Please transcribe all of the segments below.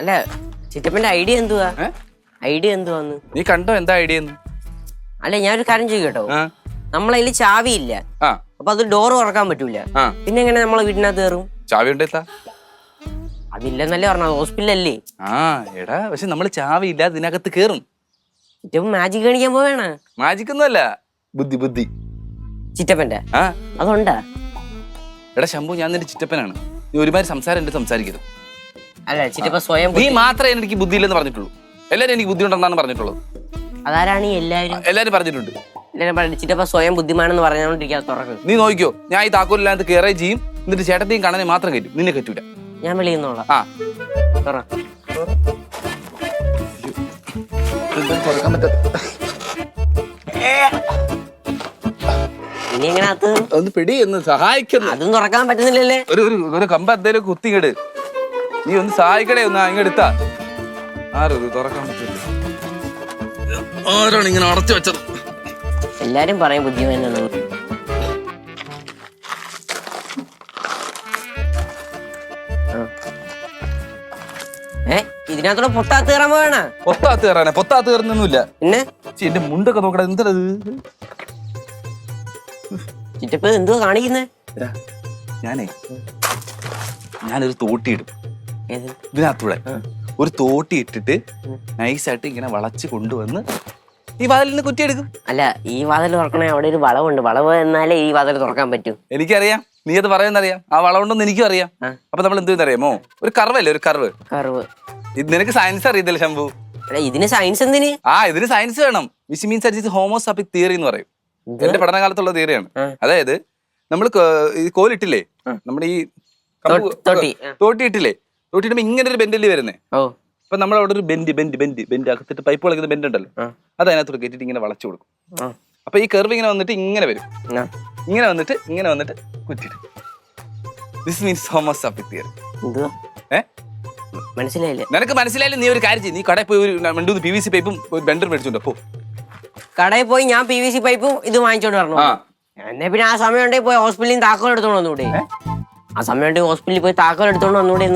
അല്ല ചിറ്റപ്പന്റെ ഐഡിയ എന്തുവാ? ഐഡിയ എന്തുവാന്ന്? നീ കണ്ടോ എന്താ ഐഡിയ അല്ല ഞാനൊരു കാര്യം ചോദിക്കട്ടോ. നമ്മളതിൽ ചാവിയില്ല. അപ്പൊ അത് ഡോർ തുറക്കാൻ പറ്റൂല. പിന്നെ എങ്ങനെ നമ്മളെ വീട്ടിനകത്ത് കയറും ചാവി ഉണ്ട് എത്താ അതില്ലെന്നല്ലേ പറഞ്ഞത് ഹോസ്പിറ്റലല്ലേ? ആ എടാ പക്ഷെ നമ്മൾ ചാവി ഇല്ലാതെ ഇതിനകത്ത് കേറും. ചിറ്റപ്പൻ മാജിക് കാണിക്കാൻ പോവേണ. മാജിക് ഒന്നുമല്ല ബുദ്ധി ബുദ്ധി. ചിറ്റപ്പന്റെ? അതുണ്ടാ എടാ ശംഭു ഞാൻ നിന്റെ ചിറ്റപ്പനാണ്. നീ ഒരുമാതിരി സംസാരം എന്റെ സംസാരിക്കരുത്. അല്ല ചിറ്റപ്പൻ സ്വയം നീ മാത്രമേ എനിക്ക് ബുദ്ധിയില്ലെന്ന് പറഞ്ഞിട്ടുള്ളൂ. എല്ലാരും എനിക്ക് ബുദ്ധി ഉണ്ടെന്നാണ് പറഞ്ഞിട്ടുള്ളത്. അതാരാണ് ഈ എല്ലാവരും എല്ലാരും പറഞ്ഞിട്ടുണ്ട്. എല്ലാവരും പറഞ്ഞു ചിറ്റപ്പ സ്വയം ബുദ്ധിമാനെന്ന് പറഞ്ഞുകൊണ്ടിരിക്കാതെ തുറക്ക്. നീ നോക്കിയോ ഞാൻ ഈ താക്കോലില്ലാത്ത കയറേ ചെയ്യും എന്നിട്ട് ചേട്ടത്തെയും കണ്ണനെ മാത്രം കയറ്റും. നിന്നെ കറ്റൂല ഞാൻ വിളിക്കുന്നോളാം ആ. തുറ ഇനി എങ്ങനെ അത്? ഒന്ന് പിടി എന്ന് സഹായിക്കുന്നു അതും തുറക്കാൻ പറ്റുന്നില്ലല്ലേ? ഒരു ഒരു ഒരു കമ്പ എന്തേലും കുത്തിങ്ങട്. നീ ഒന്ന് സഹായിക്കടേ ഒന്ന് എടുത്താ ആരും ഇത് തുറക്കാൻ പറ്റില്ല. ആരാണ് ഇങ്ങനെ അടച്ചു വെച്ചത്? എല്ലാരും പറയും ബുദ്ധിമാനാണ് ഏ ഇതിനകത്തൂടെ പൊട്ടാത്ത് കയറാൻ പോവേണ? പൊത്താത്ത് കയറാനെ. പൊത്താത്ത് കയറുന്നൊന്നുമില്ല. പിന്നെ? ചി, എന്റെ മുണ്ടൊക്കെ നോക്കടാ എന്താ ചിറ്റപ്പ് എന്തുവാ കാണിക്കുന്നേ? ഞാനേ ഞാനൊരു തോട്ടി ഇടും ഏത് ഇതിനകത്തൂടെ. ഒരു തോട്ടി ഇട്ടിട്ട് നൈസായിട്ട് ഇങ്ങനെ വളച്ച് കൊണ്ടുവന്ന് ഈ വാതിൽ നിന്ന് കുറ്റിയെടുക്കും. അല്ല ഈ വാതിൽ തുറക്കണേ അവിടെ ഒരു വളവുണ്ട്. വളവ് എന്നാലേ ഈ വാതിൽ തുറക്കാൻ പറ്റൂ. എനിക്കറിയാം. നീ അത് പറയുന്നറിയാം ആ വളവുണ്ടെന്ന് എനിക്കും അറിയാം. അപ്പൊ നമ്മൾ എന്ത് അറിയാമോ ഒരു കർവല്ലേ ഒരു കർവ്? കർവ്. ഇത് നിനക്ക് സയൻസ് അറിയത്തില്ല ശംഭു. ഇതിന് സയൻസ് എന്തിന്? ആ ഇതിന് സയൻസ് വേണം. വിച്ച് മീൻസ് അറ്റ് ഹോമോസാപ്പിക് തിയറി എന്ന് പറയും. എന്റെ പഠനകാലത്തുള്ള തിയറിയാണ് അതായത് നമ്മൾ ഈ കോലിട്ടില്ലേ? നമ്മുടെ ഈ. തോട്ടി ഇട്ടില്ലേ തോട്ടി ഇടുമ്പോ ഇങ്ങനെ ഒരു ബെൻഡല്ലേ വരുന്നേ? ഓ. അപ്പൊ നമ്മൾ അവിടെ ഒരു ബെൻഡ് ബെൻഡ് ബെൻഡ് ബെൻഡ് അകത്തിട്ട് പൈപ്പ് വളക്കുന്ന ബെൻഡ് ഉണ്ടല്ലോ. അത് അതിനകത്ത് കയറ്റിട്ട് ഇങ്ങനെ വളച്ചു കൊടുക്കും. അപ്പൊ ഈ കർവ് ഇങ്ങനെ വന്നിട്ട് ഇങ്ങനെ വരും. ഇങ്ങനെ വന്നിട്ട് ഇങ്ങനെ വന്നിട്ട് കുറ്റിട്ട് ദിസ് മീൻസ് ഹോമസ് ഏ? മനസ്സിലായില്ല? നിനക്ക് മനസ്സിലായാലും നീ ഒരു കാര്യം ചെയ്യും. നീ കടയിൽ പോയി ഒരു രണ്ടു പി വി സി പൈപ്പും ഒരു ബെൻഡർ മേടിച്ചോണ്ട് പോ. കടയിൽ പോയി ഞാൻ പി വി സി പൈപ്പും ഇത് വാങ്ങിച്ചോണ്ട് വരണം. എന്നെ പിന്നെ ആ സമയം ഉണ്ടെങ്കിൽ പോയി ഹോസ്പിറ്റലിൽ താക്കോൽ എടുത്തോണ്ട് വന്നൂടെ. ആ സമയം ഉണ്ടെങ്കിൽ ഹോസ്പിറ്റലിൽ പോയി താക്കോൽ എടുത്തോണ്ട് വന്നൂടെ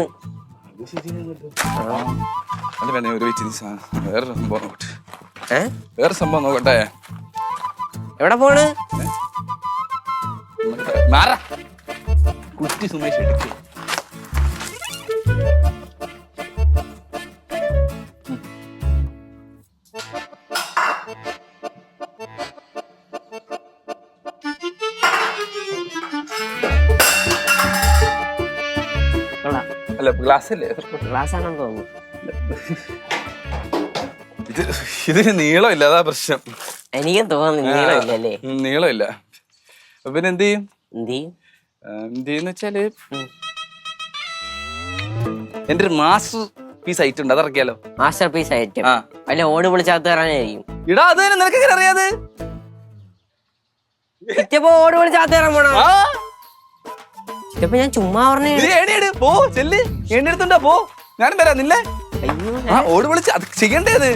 അത് വേണേ ഒരു വെച്ച് നീ സാ- വേറെ സംഭവം നോക്കട്ടെ. ഏ? വേറെ സംഭവം നോക്കട്ടെ. എവിടെ പോണ്? കുറ്റി സുമേഷ് എടുക്കും. അല്ല ഗ്ലാസ് അല്ലേ ഗ്ലാസ് ആണെന്ന് തോന്നുന്നു. ഇത് ഇതിന് നീളമില്ല അതാ പ്രശ്നം. എനിക്കും തോന്നുന്നു നീളമില്ലല്ലേ? നീളമില്ല. പിന്നെ എന്ത് ചെയ്യും? എന്ത് ചെയ്യും? എന്ത് ചെയ്യുന്ന വെച്ചാൽ. എന്റെ ഒരു മാസ്റ്റർ പീസ് ഐറ്റം ഉണ്ട് അതറിയാലോ മാസ്റ്റർ പീസ് ഐറ്റം. അല്ല ഓട് വിളിച്ചകത്ത് കയറാനായിരിക്കും ഇടാ അത് നിനക്ക് അറിയാതെ ഓട് വിളിച്ചകത്ത് കയറാൻ പോണോ? ചിറ്റപ്പോ ഞാൻ ചുമ്മാ പറഞ്ഞേ നീ പോ ചെല്ല്. ഏണി പോ. ഞാനും വരാ. നില്ലേ ആ ഓട് വിളിച്ച്. അത് ചെയ്യണ്ടേത്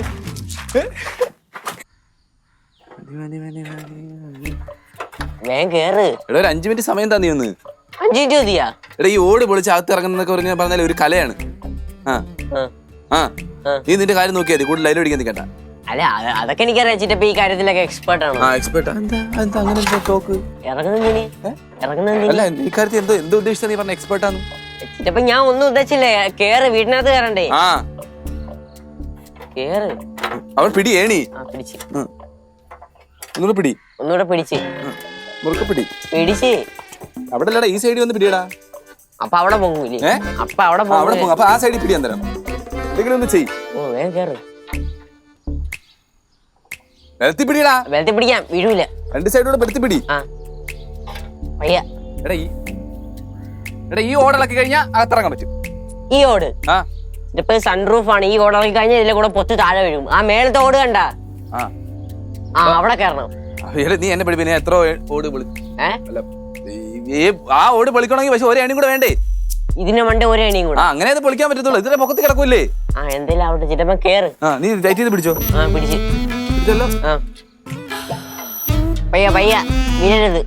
വേഗം കേറ്. എടാ ഒരു അഞ്ചു മിനിറ്റ് സമയം ഒന്ന്. അഞ്ചു മിനിറ്റ് മതിയാ? എടാ ഈ ഓട് പൊളിച്ച് അകത്ത് ഇറങ്ങുന്നൊക്കെ പറഞ്ഞ പറഞ്ഞാൽ ഒരു കലയാണ്. ആ. ആ. നീ നിന്റെ കാര്യം നോക്കിയാൽ മതി. കൂടുതൽ ലൈവ് അടിക്കാൻ നിൽക്കണ്ട അല്ല അത് അതൊക്കെ എനിക്കറിയാം. ചിറ്റപ്പോ ഈ കാര്യത്തിലൊക്കെ എക്സ്പേർട്ട് ആണ്? ആ എക്സ്പെർട്ട് എന്താ? എന്താ അങ്ങനെ ടോക്ക് ഇറങ്ങുന്നതിന് അല്ല ഈ കാര്യത്തിൽ എന്തോ എന്തോ ഉദ്ദേശിച്ചാ നീ പറഞ്ഞ എക്സ്പെർട്ടാന്ന് ചിറ്റപ്പോ ഞാൻ ഒന്നും ഉദ്ദേശിച്ചില്ലേ. കേറ് വീടിനകത്ത് കയറണ്ടേ ആ. കേറ്. അവൻ പിടി ഏണി. ആ പിടിച്ച്. ഒന്നുകൂടെ പിടി. ഒന്നുകൂടെ പിടിച്ച്. മുറുക്കെ പിടി. പിടിച്ച്. അവിടെ അല്ലടാ ഈ സൈഡിൽ വന്ന് പിടിയടാ. അപ്പൊ അവിടെ പൊങ്ങൂലേ ഏ? അപ്പൊ അവിടെ ആ, അവിടെ പൊങ്ങൂലേ പോകും അപ്പൊ ആ സൈഡിൽ പിടി അന്നേരം എന്തെങ്കിലും ഒന്ന് ചെയ് ഓ വേഗം കേറ്. നിലത്തി പിടിയടാ വെള്ളത്തിൽ പിടിക്കാം വീഴൂല. രണ്ട് പെടുത്തി പിടി ആ. പയ്യ എടാ ഈ എടാ ഈ ഓടിളക്കി കഴിഞ്ഞാൽ അകത്തിറങ്ങാൻ പറ്റും. ഈ ഓട്. ആ. ഇതിപ്പോ സൺറൂഫ് ആണ്. ഈ ഓടിറങ്ങി കഴിഞ്ഞാൽ ഇതിലെ കൂടെ പൊത്ത് താഴെ വീഴും. ആ മേളത്തെ ഓട് കണ്ട? ആ. ആ അവിടെ കയറണം എടാ, നീ എന്നെ പിടിപ്പിനെ എത്ര ഓട് പൊളി ഏ? അല്ല ഈ- ഈ ആ ഓട് പൊളിക്കണമെങ്കിൽ പക്ഷെ ഒരു എണ്ണയും കൂടെ വേണ്ടേ? ഇതിന്റെ മണ്ട ഒരു എണിയും ആ കൂടെ അങ്ങനെ അത് പൊളിക്കാൻ പറ്റത്തുള്ളൂ. ഇതിന്റെ പൊക്കത്ത് കിടക്കൂലേ ആ എന്തെങ്കിലും അവിടെ ചിറ്റപ്പ കേറ്. ആ നീ ടൈറ്റ് ചെയ്ത് പിടിച്ചോ? ആ പിടിച്ച്. പിടിച്ചല്ലോ ആ. പയ്യ പയ്യ വീഴരുത്.